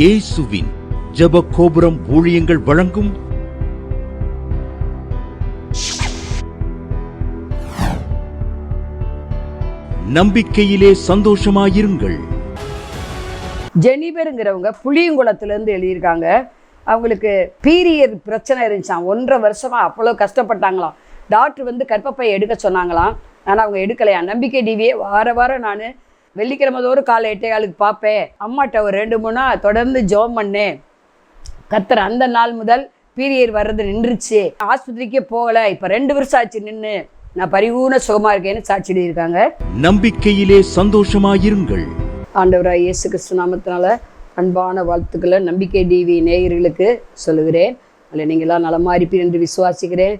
இயேசுவின் ஜெப கோபுரம் ஊழியங்கள் வழங்கும் நம்பிக்கையிலே சந்தோஷமாயிருங்கள். ஜெனிபருங்கிறவங்க புளியங்குளத்துலேருந்து எழுதியிருக்காங்க. அவங்களுக்கு பீரியட் பிரச்சனை இருந்துச்சாம் ஒன்றரை வருஷமாக அவ்வளோ கஷ்டப்பட்டாங்களாம். டாக்டர் வந்து கற்பப்பை எடுக்க சொன்னாங்களாம். ஆனால் அவங்க எடுக்கலையா? நம்பிக்கை டிவியே வார வாரம் நான் வெள்ளிக்கிழமை தோறும் காலை எட்டையாளுக்கு பார்ப்பேன். அம்மாட்ட ஒரு ரெண்டு மூணா தொடர்ந்து ஜோம் பண்ணேன். கத்துற அந்த நாள் முதல் பீரியட் வர்றது நின்றுச்சு. ஆஸ்பத்திரிக்கே போகலை. இப்போ ரெண்டு வருஷம் ஆச்சு நின்று நான் பரிபூர்ண சுகமாக இருக்கேன்னு சாட்சி எழுதியிருக்காங்க நம்பிக்கையிலே சந்தோஷமாயிருங்கள். ஆண்டவராய் இயேசு கிறிஸ்து நாமத்தினால அன்பான வாழ்த்துக்களை நம்பிக்கை டிவி நேயர்களுக்கு சொல்லுகிறேன். அதில் நீங்களாம் நலமாக இருப்பீர் என்று விசுவாசிக்கிறேன்.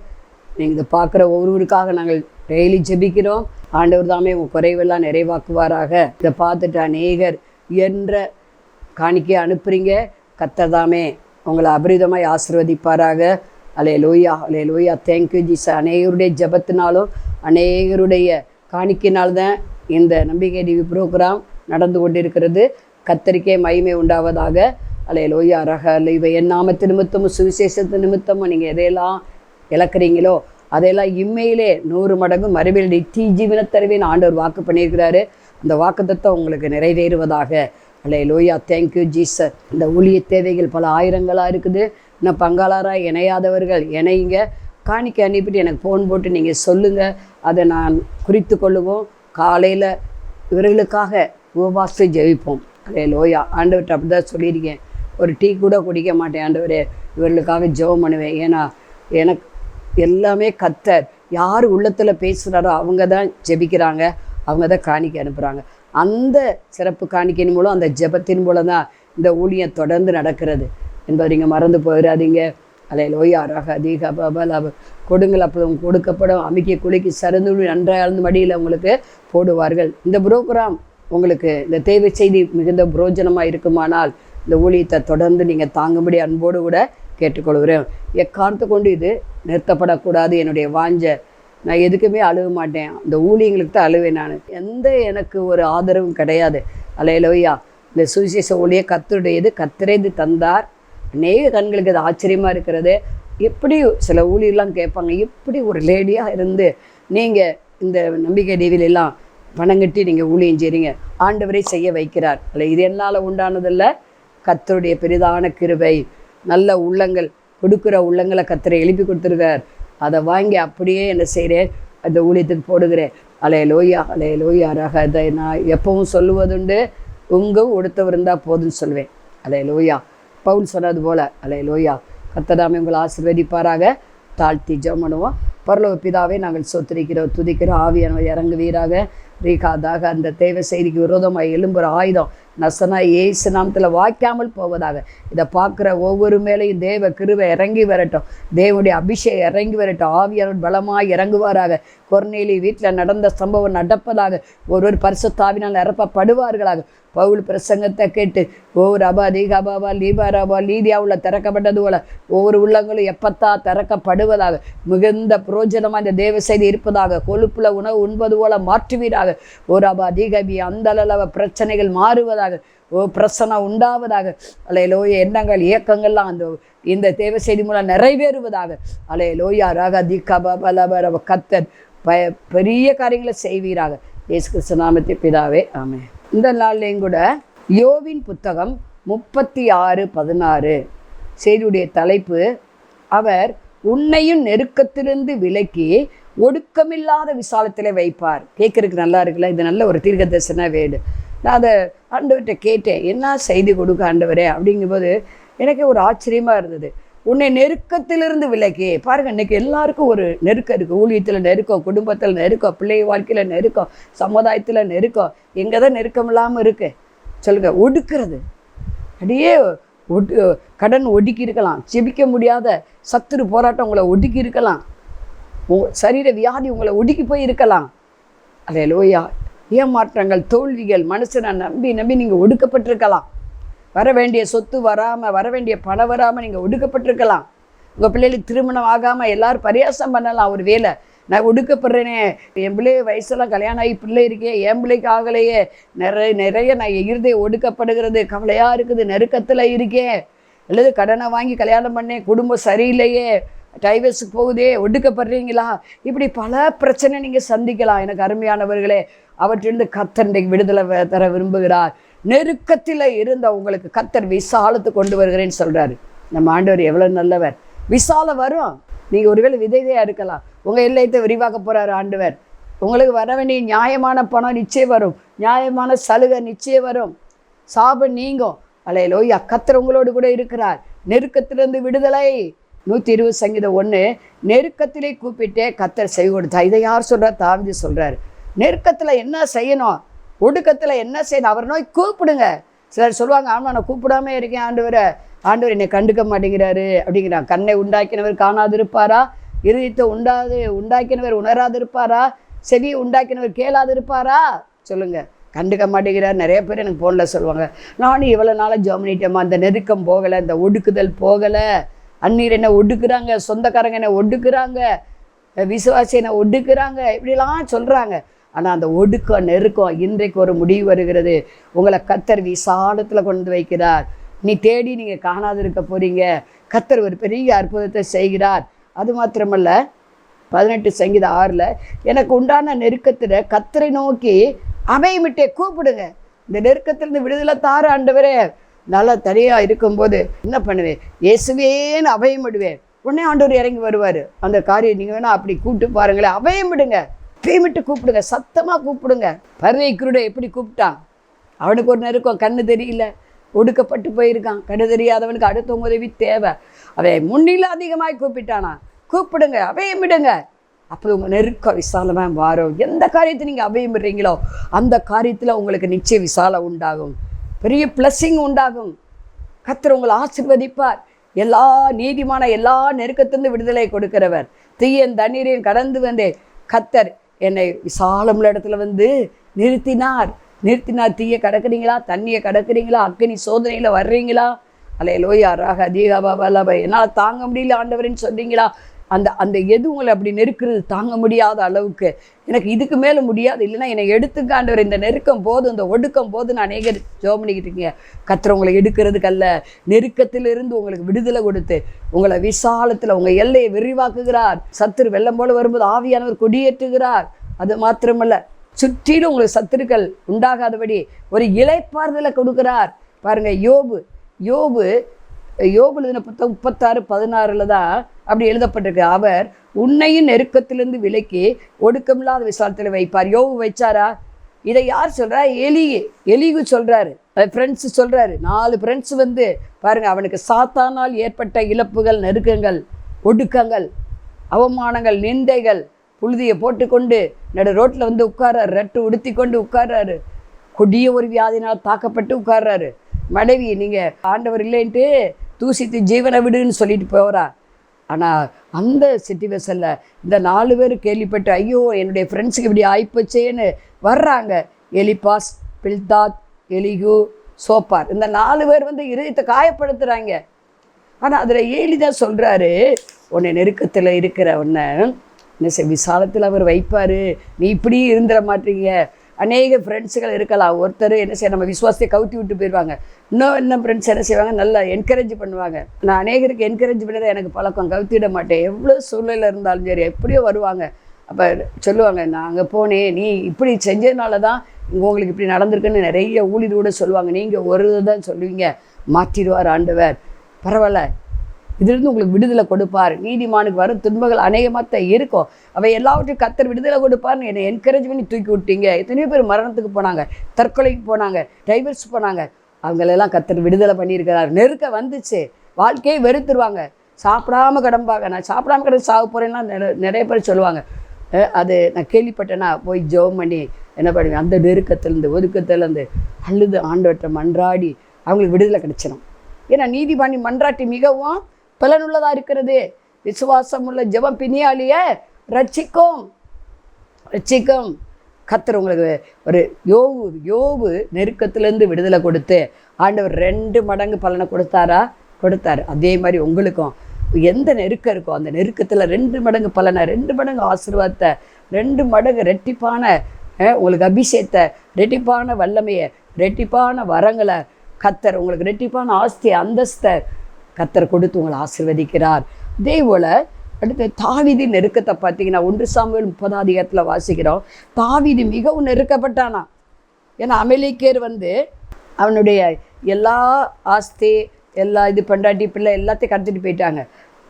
நீங்கள் இதை பார்க்குற ஒவ்வொருவருக்காக நாங்கள் டெய்லி ஜெபிக்கிறோம். ஆண்டவர் தாமே உன் குறைவெல்லாம் நிறைவாக்குவாராக. இதை பார்த்துட்டு அநேகர் என்ற காணிக்கை அனுப்புறீங்க. கத்ததாமே உங்களை அபரிதமாய் ஆசிர்வதிப்பாராக. அலே லோயா அலே லோயா தேங்க்யூ ஜீஸ் அநேகருடைய ஜபத்தினாலும் அநேகருடைய காணிக்கையினால்தான் இந்த நம்பிக்கை டிவி ப்ரோக்ராம் நடந்து கொண்டிருக்கிறது. கத்தரிக்கை மகிமை உண்டாவதாக. அலே லோயா ரக இவை என் நாமத்து நிமித்தமும் சுவிசேஷத்து நிமித்தமும் நீங்கள் எதையெல்லாம் இழக்கிறீங்களோ அதையெல்லாம் இம்மையிலே நூறு மடங்கு மறுபடியும் நித்தி ஜீவன தருவேன் ஆண்டவர் வாக்கு பண்ணியிருக்கிறாரு. அந்த வாக்குத்தத்தம் உங்களுக்கு நிறைவேறுவதாக. அல்லே லோயா தேங்க்யூ ஜீசர் இந்த ஊழிய தேவைகள் பல ஆயிரங்களாக இருக்குது. இன்னும் பங்காளராக இணையாதவர்கள் இணையுங்க காணிக்க அனுப்பிட்டு எனக்கு ஃபோன் போட்டு நீங்கள் சொல்லுங்கள் அதை நான் குறித்து கொள்ளுவோம். காலையில் இவர்களுக்காக உபவாசத்தை ஜெயிப்போம் அல்லே லோயா ஆண்டவர்கிட்ட அப்படி தான் சொல்லியிருக்கேன். ஒரு டீ கூட குடிக்க மாட்டேன் ஆண்டவரே. இவர்களுக்காக ஜெபம் பண்ணுவேன். ஏன்னா எனக்கு எல்லாமே கத்தர். யார் உள்ளத்தில் பேசுகிறாரோ அவங்க தான் ஜெபிக்கிறாங்க. அவங்க தான் காணிக்கை அனுப்புகிறாங்க அந்த சிறப்பு காணிக்கையின் மூலம் அந்த ஜெபத்தின் மூலம் தான் இந்த ஊழியம் தொடர்ந்து நடக்கிறது. என்பதை நீங்கள் மறந்து போயிடாதீங்க. அலை லோயா ரக அதிக பபல் கொடுங்கள் அப்போ கொடுக்கப்படும். அமைக்க குளிக்கு சருந்து நன்றாழ்ந்து மடியில் உங்களுக்கு போடுவார்கள். இந்த புரோகிராம் உங்களுக்கு இந்த தேவை செய்தி மிகுந்த புரோஜனமாக இருக்குமானால் இந்த ஊழியத்தை தொடர்ந்து நீங்கள் தாங்கும்படி அன்போடு கூட கேட்டுக்கொள்கிறேன். எக்காரணத்தை கொண்டு இது நிறுத்தப்படக்கூடாது? என்னுடைய வாஞ்ச நான் எதுக்குமே அழுக மாட்டேன். அந்த ஊழியங்களுக்கு தான் அழுவேன் நான். எந்த எனக்கு ஒரு ஆதரவும் கிடையாது. அலையலோயா. இந்த சுவிசேஷ ஊழிய கத்தருடையது கத்தரேது தந்தார். அநேக கண்களுக்கு அது ஆச்சரியமாக இருக்கிறது. எப்படி சில ஊழியெல்லாம் கேட்பாங்க எப்படி ஒரு லேடியாக இருந்து நீங்கள் இந்த நம்பிக்கை டிவிலெல்லாம் பணம் கட்டி நீங்கள் ஊழியம் செய்கிறீங்க ஆண்டவரை செய்ய வைக்கிறார். அல்ல இது என்னால் உண்டானதில்லை. கத்தருடைய பெரிதான கிருபை. நல்ல உள்ளங்கள் கொடுக்குற உள்ளங்களை கத்திர எழுப்பி கொடுத்துருக்கார். அதை வாங்கி அப்படியே என்ன செய்கிறேன் அந்த ஊழியத்துக்கு போடுகிறேன். அலைய லோயா அலைய லோயா ரக அதை நான் எப்பவும் சொல்லுவதுண்டு உங்கள் உடுத்தவர் இருந்தால் போதும்னு சொல்லுவேன் அலைய லோயா பவுல் சொன்னது போல் அலைய லோயா கத்ததாமே உங்களை ஆசீர்வதிப்பாராக. தாழ்த்தி ஜெபம் பண்ணுவோம். பரலோக பிதாவே நாங்கள் சொத்திரிக்கிறோம் துதிக்கிறோம். ஆவியானவர் இறங்குவீராக. ரீகாதாக அந்த தேவை செய்திக்கு விரோதமாக எலும்புற ஆயுதம் நசனா ஏசு நாமத்தில் வாய்க்காமல் போவதாக. இதை பார்க்குற ஒவ்வொரு மேலையும் தேவ கிருவை இறங்கி வரட்டும். தேவனுடைய அபிஷேகம் இறங்கி வரட்டும். ஆவியாளர் பலமாக இறங்குவாராக. கொர்நேலி வீட்டில் நடந்த சம்பவம் நடப்பதாக ஒருவர் பரிசுத்தாவினால் நிரப்பப்படுவார்களாக. பவுல் பிரசங்கத்தை கேட்டு ஒவ்வொரு அபா தீகாபாபா லீபாராபா லீதியாவில் திறக்கப்பட்டது போல ஒவ்வொரு உள்ளங்களும் எப்பத்தா திறக்கப்படுவதாக. மிகுந்த புரோஜனமாக இந்த தேவ செய்தி இருப்பதாக. கொழுப்பில் உணவு உண்பது போல மாற்றுவீராக. ஒரு அபா தீகபி அந்த அளவு பிரச்சனைகள் மாறுவதாக ஓ பிரசனை உண்டாவதாக. அலை லோய எண்ணங்கள் இயக்கங்கள்லாம் அந்த இந்த தேவ செய்தி மூலம் நிறைவேறுவதாக. அலை லோயா ராக தீகாபா கத்தர் ப பெரிய காரியங்களை செய்வீராக. இயேசு கிறிஸ்து நாமத்தை பிதாவே ஆமே இந்த நாள்லேயும் கூட யோவின் புத்தகம் முப்பத்தி ஆறு பதினாறு. செய்தியுடைய தலைப்பு அவர் உன்னையும் நெருக்கத்திலிருந்து விலக்கி ஒடுக்கமில்லாத விசாலத்தில் வைப்பார். கேட்கறதுக்கு நல்லா இருக்குல்ல? இது நல்ல ஒரு தீர்க்க தரிசன வேடு நான் அதை ஆண்டவர்கிட்ட கேட்டேன். என்ன செய்தி கொடுக்க ஆண்டவரே? அப்படிங்கும்போது எனக்கு ஒரு ஆச்சரியமாக இருந்தது. உன்னை நெருக்கத்திலிருந்து விலக்கி. பாருங்க இன்னைக்கு எல்லாருக்கும் ஒரு நெருக்கம் இருக்குது ஊழியத்தில் நெருக்கம் குடும்பத்தில் நெருக்கம் பிள்ளை வாழ்க்கையில் நெருக்கம் சமுதாயத்தில் நெருக்கம் எங்கே தான் நெருக்கம் இல்லாமல் இருக்கு? சொல்லுங்க ஒடுக்கிறது. அப்படியே ஒடு கடன் ஒடுக்கி இருக்கலாம். ஜெபிக்க முடியாத சத்துரு போராட்டம் உங்களை ஒடுக்கி இருக்கலாம். சரீர வியாதி உங்களை ஒடுக்கி போய் இருக்கலாம் அதே லோயா ஏமாற்றங்கள் தோல்விகள் மனுஷனை நம்பி நம்பி நீங்கள் ஒடுக்கப்பட்டிருக்கலாம். வர வேண்டிய சொத்து வராமல் வர வேண்டிய பணம் வராமல் நீங்கள் ஒடுக்கப்பட்டிருக்கலாம். உங்கள் பிள்ளைகளுக்கு திருமணம் ஆகாமல் எல்லாரும் பரியாசம் பண்ணலாம் ஒரு வேலை நான் ஒடுக்கப்படுறேனே. என் பிள்ளை வயசெல்லாம் கல்யாணம் ஆகி பிள்ளை இருக்கே என் பிள்ளைக்கு ஆகலையே. நிறைய நிறைய நான் இருதே ஒடுக்கப்படுகிறது கவலையாக இருக்குது நெருக்கத்தில் இருக்கேன் அல்லது கடனை வாங்கி கல்யாணம் பண்ணேன் குடும்பம் சரியில்லையே. டைவர்ஸுக்கு போகுதே ஒடுக்கப்படுறீங்களா? இப்படி பல பிரச்சனை நீங்கள் சந்திக்கலாம் எனக்கு அருமையானவர்களே. அவற்றிலிருந்து கத்தண்டை விடுதலை தர விரும்புகிறார். நெருக்கத்தில் இருந்த உங்களுக்கு கத்தர் விசாலத்தை கொண்டு வருகிறேன்னு சொல்கிறாரு நம்ம ஆண்டவர் எவ்வளோ நல்லவர். விசாலம் வரும். நீங்கள் ஒருவேளை விதைதையாக இருக்கலாம். உங்கள் எல்லையத்தை விரிவாக்க போகிறாரு ஆண்டவர். உங்களுக்கு வர வேண்டிய நியாயமான பணம் நிச்சயம் வரும். நியாயமான சலுகை நிச்சயம் வரும். சாபம் நீங்கும். அலையிலோய். கத்தர் உங்களோடு கூட இருக்கிறார். நெருக்கத்திலிருந்து விடுதலை. நூற்றி இருபது சங்கீதம் ஒன்று நெருக்கத்திலே கூப்பிட்டே கத்தர் செவி கொடுத்தா இதை யார் சொல்கிறார் தாவிதி சொல்கிறார் நெருக்கத்தில் என்ன செய்யணும்? ஒடுக்கத்தில் என்ன செய்யணும்? அவர் நோய் கூப்பிடுங்க. சிலர் சொல்லுவாங்க ஆமாம் நான் கூப்பிடாம இருக்கேன் ஆண்டவரை. ஆண்டவர் என்னை கண்டுக்க மாட்டேங்கிறாரு. அப்படிங்கிறான் கண்ணை உண்டாக்கினவர் காணாதிருப்பாரா? இருதயத்தை உண்டாது உண்டாக்கினவர் உணராதிருப்பாரா? செவி செவியை உண்டாக்கினவர் கேளாதிருப்பாரா? சொல்லுங்கள் சொல்லுங்க. கண்டுக்க மாட்டேங்கிறார். நிறைய பேர் எனக்கு ஃபோனில் சொல்லுவாங்க நானும் இவ்வளோ நாளாக ஜெர்மனிட்டேம்மா அந்த நெருக்கம் போகலை இந்த ஒடுக்குதல் போகலை. அந்நீர் என்ன ஒடுக்குறாங்க சொந்தக்காரங்க என்ன ஒடுக்குறாங்க விசுவாசி என்ன ஒடுக்குறாங்க இப்படிலாம் சொல்கிறாங்க ஆனால் அந்த ஒடுக்கம் நெருக்கம் இன்றைக்கு ஒரு முடிவு வருகிறது. உங்களை கத்தர் விசாலத்தில் கொண்டு வைக்கிறார். நீ தேடி நீங்கள் காணாது இருக்க போகிறீங்க கத்தர் ஒரு பெரிய அற்புதத்தை செய்கிறார். அது மாத்திரமல்ல பதினெட்டு சங்கீத ஆறில் எனக்கு உண்டான நெருக்கத்தில் கத்தரை நோக்கி அமையமிட்டே கூப்பிடுங்க. இந்த நெருக்கத்திலிருந்து விடுதலை தார ஆண்டவரே நல்லா தனியாக இருக்கும்போது என்ன பண்ணுவேன்? இயேசுவேன்னு அபயமிடுவேன் உடனே ஆண்டவர் இறங்கி வருவார். அந்த காரியம் நீங்கள் வேணால் அப்படி கூப்பிட்டு பாருங்களேன். அபயமிடுங்க பேமெண்ட்டு கூப்பிடுங்க. சத்தமாக கூப்பிடுங்க. பறவை குருடை எப்படி கூப்பிட்டான்? அவனுக்கு ஒரு நெருக்கம். கண்ணு தெரியல. ஒடுக்கப்பட்டு போயிருக்கான். கண்ணு தெரியாதவனுக்கு அடுத்தவங்க உதவி தேவை. அவன் முன்னில அதிகமாக கூப்பிட்டானா? கூப்பிடுங்க. அபயமிடுங்க அப்போ உங்கள் நெருக்கம் விசாலமாக மாறும். எந்த காரியத்தை நீங்கள் அபயமிடுறீங்களோ அந்த காரியத்தில் உங்களுக்கு நிச்சய விசாலம் உண்டாகும். பெரிய பிளஸ்ஸிங் உண்டாகும். கத்தர் உங்களை ஆசிர்வதிப்பார். எல்லா நீதிமான எல்லா நெருக்கத்திலிருந்து விடுதலை கொடுக்கிறவர். தீயன் தண்ணீரையும் கடந்து வந்தேன் கத்தர் என்னை விசாலமுள்ள இடத்துல வந்து நிறுத்தினார். நிறுத்தினார். தீயை கடக்குறீங்களா? தண்ணியை கடக்குறீங்களா? அக்னி சோதனையில் வர்றீங்களா? அலையலோ யாராக ராக அதிகாபாபாலாபா என்னால் தாங்க முடியல ஆண்டவரின்னு சொன்னீங்களா அந்த அந்த எது உங்களை அப்படி நெருக்கிறது? தாங்க முடியாத அளவுக்கு. எனக்கு இதுக்கு மேலே முடியாது. இல்லைன்னா என்னை எடுத்துக்காண்டவர் இந்த நெருக்கம் போதும் இந்த ஒடுக்கம் போதும் நான் அநேகர் ஜோம் பண்ணிக்கிட்டு இருக்கீங்க கத்திர உங்களை எடுக்கிறதுக்கல்ல. நெருக்கத்திலிருந்து உங்களுக்கு விடுதலை கொடுத்து உங்களை விசாலத்தில் உங்கள் எல்லையை விரிவாக்குகிறார். சத்துரு வெள்ளம் போல வரும்போது ஆவியானவர் கொடியேற்றுகிறார். அது மாத்திரமல்ல சுற்றிலும் உங்களுக்கு சத்துருக்கள் உண்டாகாதபடி ஒரு இலைப்பாறுதலை கொடுக்கிறார். பாருங்கள் யோபு யோபு யோபு எழுதின புத்தகம் முப்பத்தாறு பதினாறுல தான் அப்படி எழுதப்பட்டிருக்கு. அவர் உன்னையும் நெருக்கத்திலிருந்து விலக்கி ஒடுக்கமில்லாத விசாலத்தில் வைப்பார். யோபு வச்சாரா? இதை யார் சொல்கிறா எலி எலிகு சொல்கிறாரு ஃப்ரெண்ட்ஸ் சொல்கிறாரு நாலு ஃப்ரெண்ட்ஸ் வந்து பாருங்கள் அவனுக்கு சாத்தானால் ஏற்பட்ட இழப்புகள் நெருக்கங்கள் ஒடுக்கங்கள் அவமானங்கள் நிந்தைகள் புழுதியை போட்டுக்கொண்டு நடு ரோட்டில் வந்து உட்கார்றாரு. ரெட்டு உடுத்தி கொண்டு உட்கார்றாரு. கொடிய ஒரு வியாதினால் தாக்கப்பட்டு உட்கார்றாரு. மனைவி நீங்கள் ஆண்டவர் இல்லைன்ட்டு தூசித்து ஜீவனை விடுன்னு சொல்லிட்டு போகிறா ஆனால் அந்த சிட்டிவேஷனில் இந்த நாலு பேர் கேள்விப்பட்டு ஐயோ என்னுடைய ஃப்ரெண்ட்ஸுக்கு இப்படி ஆயிப்போச்சேன்னு வர்றாங்க. Eliphaz Bildad Elihu Zophar. இந்த நாலு பேர் வந்து இதயத்தை காயப்படுத்துகிறாங்க ஆனால் அதில் ஏலிதான் சொல்கிறாரு உன்னை நெருக்கத்தில் இருக்கிற உன்னை என்ன விசாலத்தில் அவர் வைப்பார். நீ இப்படி இருந்துட மாட்டீங்க. அநேக ஃப்ரெண்ட்ஸுகள் இருக்கலாம். ஒருத்தர் என்ன செய்ய நம்ம விசுவாசத்தை கவுத்தி விட்டு போயிடுவாங்க இன்னும் என்ன ஃப்ரெண்ட்ஸ் என்ன செய்வாங்க? நல்லா என்கரேஜ் பண்ணுவாங்க. நான் அநேகருக்கு என்கரேஜ் பண்ணதை எனக்கு பழக்கம். கவுத்தி விட மாட்டேன். எவ்வளோ சூழ்நிலை இருந்தாலும் சரி எப்படியோ வருவாங்க. அப்போ சொல்லுவாங்க நான் அங்கே போனேன். நீ இப்படி செஞ்சதுனால தான் உங்களுக்கு இப்படி நடந்திருக்குன்னு நிறைய ஊழியர் கூட சொல்லுவாங்க. நீங்கள் ஒரு தான் சொல்லுவீங்க. மாற்றிடுவார் ஆண்டவர். பரவாயில்ல. இதிலிருந்து உங்களுக்கு விடுதலை கொடுப்பார். நீதிமானுக்கு வரும் துன்பங்கள் அநேகமாக இருக்கும். அவை எல்லாவற்றையும் கத்தர் விடுதலை கொடுப்பார்னு என்னை என்கரேஜ் பண்ணி தூக்கி விட்டீங்க. எத்தனையோ பேர் மரணத்துக்கு போனாங்க தற்கொலைக்கு போனாங்க டைவர்ஸ் போனாங்க. அவங்களெல்லாம் கத்தர் விடுதலை பண்ணியிருக்கிறார். நெருக்க வந்துச்சு. வாழ்க்கையை வெறுத்துருவாங்க. சாப்பிடாம கடம்பாங்க. நான் சாப்பிடாம கிடந்து சாக போகிறேன்னா நிறைய பேர் சொல்லுவாங்க. அது நான் கேள்விப்பட்டேன்னா போய் ஜெபம் பண்ணி என்ன பண்ணுவேன்? அந்த நெருக்கத்திலேருந்து ஒதுக்கத்துலேருந்து அழுது ஆண்டவற்றை மன்றாடி அவங்களுக்கு விடுதலை கிடைச்சிடும் ஏன்னா நீதிபாணி மன்றாட்டி மிகவும் பலனுள்ளதாக இருக்கிறது. விசுவாசம் உள்ள ஜெபம் பிணியாளிய ரட்சிக்கும். ரட்சிக்கும். கத்தர் உங்களுக்கு ஒரு யோவு யோவு நெருக்கத்திலேருந்து விடுதலை கொடுத்து ஆண்டவர் ரெண்டு மடங்கு பலனை கொடுத்தாரா? கொடுத்தாரு. அதே மாதிரி உங்களுக்கும். எந்த நெருக்கம் இருக்கோ அந்த நெருக்கத்தில் ரெண்டு மடங்கு பலனை ரெண்டு மடங்கு ஆசீர்வாதத்தை ரெண்டு மடங்கு ரெட்டிப்பான உங்களுக்கு அபிஷேகத்தை ரெட்டிப்பான வல்லமையை ரெட்டிப்பான வரங்களை கத்தர் உங்களுக்கு ரெட்டிப்பான ஆஸ்தி அந்தஸ்தை கத்தர் கொடுத்து உங்களை ஆசிர்வதிக்கிறார். அதே போல் அடுத்து தாவிதி நெருக்கத்தை பார்த்தீங்கன்னா ஒன்று சாமியல் முப்பதாம் அதிகாரத்தில் வாசிக்கிறோம். தாவிதி மிகவும் நெருக்கப்பட்டானா ஏன்னா அமெரிக்கர் வந்து அவனுடைய எல்லா ஆஸ்தி எல்லா இது பண்டாட்டி பிள்ளை எல்லாத்தையும் கடத்திட்டு போயிட்டாங்க.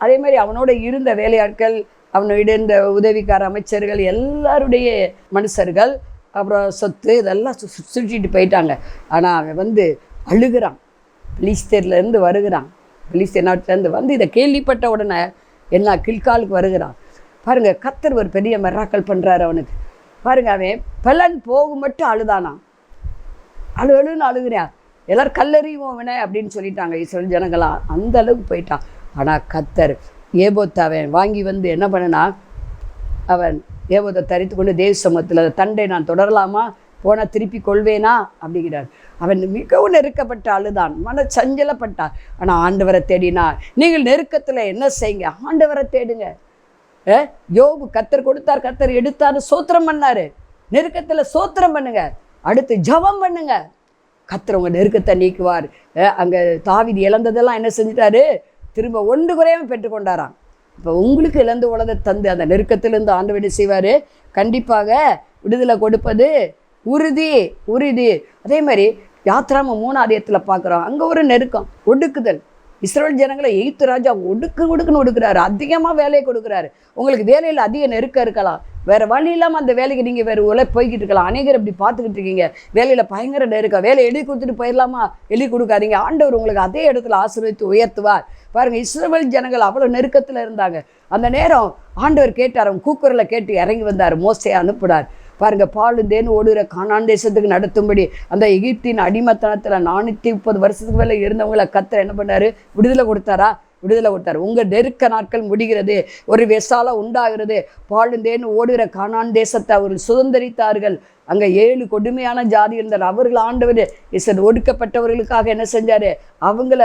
அதே மாதிரி அவனோட இருந்த வேலையாட்கள் அவனோட இருந்த உதவிக்கார அமைச்சர்கள் எல்லாருடைய மனுஷர்கள் அப்புறம் சொத்து இதெல்லாம் சு சுற்றிட்டு போயிட்டாங்க. ஆனால் அவன் வந்து அழுகிறான். பிலிஸ்தீர்லேருந்து வருகிறான். பிலிஸ்தீர் நாட்டிலேருந்து வந்து இதை கேள்விப்பட்ட உடனே என்ன கில்காலுக்கு வருகிறான். பாருங்க கத்தர் ஒரு பெரிய மெராக்கல் பண்ணுறாரு அவனுக்கு. பாருங்க அவன் பலன் போகும் மட்டும் அழுதானா அழு அழுன்னு அழுகிறான் எல்லோரும் கல்லறியும் அவனை அப்படின்னு சொல்லிட்டாங்க இஸ்ரேல் ஜனங்களா. அந்த அளவுக்கு போயிட்டான். ஆனால் கத்தர் ஏபோத்தாவன் அவன் வாங்கி வந்து என்ன பண்ணனா அவன் ஏபோத்தை தரித்து கொண்டு தேவ சமூகத்தில் தண்டை நான் தொடரலாமா? போனால் திருப்பி கொள்வேனா? அப்படிங்கிறார். அவன் மிகவும் நெருக்கப்பட்ட அழுதான் மன சஞ்சலப்பட்டான். ஆனால் ஆண்டவரை தேடினார். நீங்கள் நெருக்கத்தில் என்ன செய்யுங்க? ஆண்டவரை தேடுங்க. யோபு கத்தர் கொடுத்தார் கத்தர் எடுத்தார் சோத்திரம் பண்ணார். நெருக்கத்தில் சோத்திரம் பண்ணுங்க. அடுத்து ஜெபம் பண்ணுங்க. கத்தர் உங்கள் நெருக்கத்தை நீக்குவார். அங்கே தாவிதி இழந்ததெல்லாம் என்ன செஞ்சிட்டாரு? திரும்ப ஒன்று குறையாமல் பெற்றுக்கொண்டாராம் இப்போ உங்களுக்கு இழந்து உலகத்தை தந்து அந்த நெருக்கத்திலிருந்து ஆண்டு என்ன செய்வார்? கண்டிப்பாக விடுதலை கொடுப்பது உறுதி உறுதி. அதே மாதிரி யாத்ராம மூணாதியத்தில் பார்க்குறோம் அங்கே ஒரு நெருக்கம் ஒடுக்குதல். இஸ்ரேல் ஜனங்களை எய்த்து ராஜா ஒடுக்கு ஒடுக்குன்னு ஒடுக்குறாரு. அதிகமாக வேலையை கொடுக்குறாரு. உங்களுக்கு வேலையில் அதிக நெருக்கம் இருக்கலாம். வேறு வழி இல்லாமல் அந்த வேலைக்கு நீங்கள் வேறு உள்ள போய்கிட்டு இருக்கலாம். அநேகர் இப்படி பார்த்துக்கிட்டு இருக்கீங்க. வேலையில் பயங்கர நெருக்கம். வேலை எழுதி கொடுத்துட்டு போயிடலாமா? எழுதி கொடுக்காதீங்க. ஆண்டவர் உங்களுக்கு அதே இடத்துல ஆசீர்வதித்து உயர்த்துவார். பாருங்க இஸ்ரேல் ஜனங்கள் அவ்வளோ நெருக்கத்தில் இருந்தாங்க. அந்த நேரம் ஆண்டவர் கேட்டார் அவன் கூக்குரலை கேட்டு இறங்கி வந்தார். மோசையை அனுப்புனார். பாருங்க பாலுந்தேன் ஓடுகிற கானான் தேசத்துக்கு நடத்தும்படி அந்த எகிப்தின் அடிமத்தனத்தில் நானூற்றி முப்பது வருஷத்துக்கு மேலே இருந்தவங்களை கத்தர் என்ன பண்ணாரு? விடுதலை கொடுத்தாரா? விடுதலை கொடுத்தார். உங்கள் நெருக்க நாட்கள் முடிகிறது. ஒரு வெசால உண்டாகிறது. பாலுந்தேன் ஓடுகிற கானான் தேசத்தை அவர்கள் சுதந்திரித்தார்கள். அங்கே ஏழு கொடுமையான ஜாதி இருந்தார் அவர்கள் ஆண்டவர் இசன் ஒடுக்கப்பட்டவர்களுக்காக என்ன செஞ்சார்? அவங்கள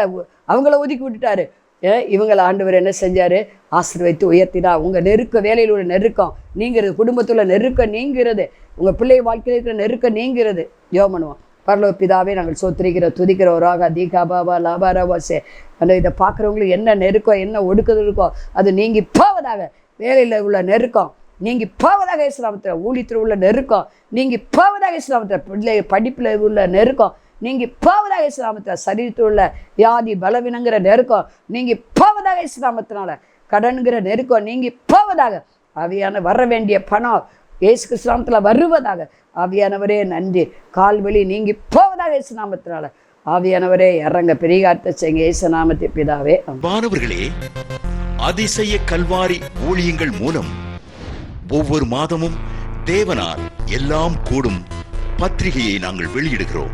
அவங்கள ஒதுக்கி விட்டுட்டாரு. இவங்களை ஆண்டவர் என்ன செஞ்சார்? ஆசீர்வதித்து உயர்த்தினா. உங்கள் நெருக்க வேலையில் உள்ள நெருக்கம் நீங்கிறது குடும்பத்தில் நெருக்கம் நீங்கிறது உங்கள் பிள்ளை வாழ்க்கையில் இருக்கிற நெருக்கம் நீங்கிறது. யோகம் பண்ணுவோம் பரலோ பிதாவே நாங்கள் சோத்திரிக்கிற துதிக்கிற ராகா தீகா பாபா லாபாராபா சே அந்த இதை பார்க்குறவங்களுக்கு என்ன நெருக்கம் என்ன ஒடுக்குதல் இருக்கோ அது நீங்கி போவதாக. வேலையில் உள்ள நெருக்கம் நீங்கி போவதாக இஸ்லாமத்தில் ஊழியத்தில் உள்ள நெருக்கம் நீங்கி போவதாக இஸ்லாமத்தில் பிள்ளை படிப்பில் உள்ள நெருக்கம் நீங்கி போவதாக இஸ்லாமத்தில் சரீரத்தில் உள்ள வியாதி பலவீனங்கிற நெருக்கம் நீங்கி போவதாக இஸ்லாமத்தினால கடன்கிற நெருக்கம் நீங்கி போவதாக அவையான வர வேண்டிய பணம் இயேசு கிறிஸ்லாமத்தில் வருவதாக ஆவியானவரே நன்றி. கால்வழி நீங்கி போவதாக இஸ்லாமத்தினால ஆவியானவரே இறங்க பெரியார்த்த செய்யுங்க. இயேசு நாமத்தை பிதாவே மாணவர்களே அதிசய கல்வாரி ஊழியங்கள் மூலம் ஒவ்வொரு மாதமும் தேவனால் எல்லாம் கூடும் பத்திரிகையை நாங்கள் வெளியிடுகிறோம்.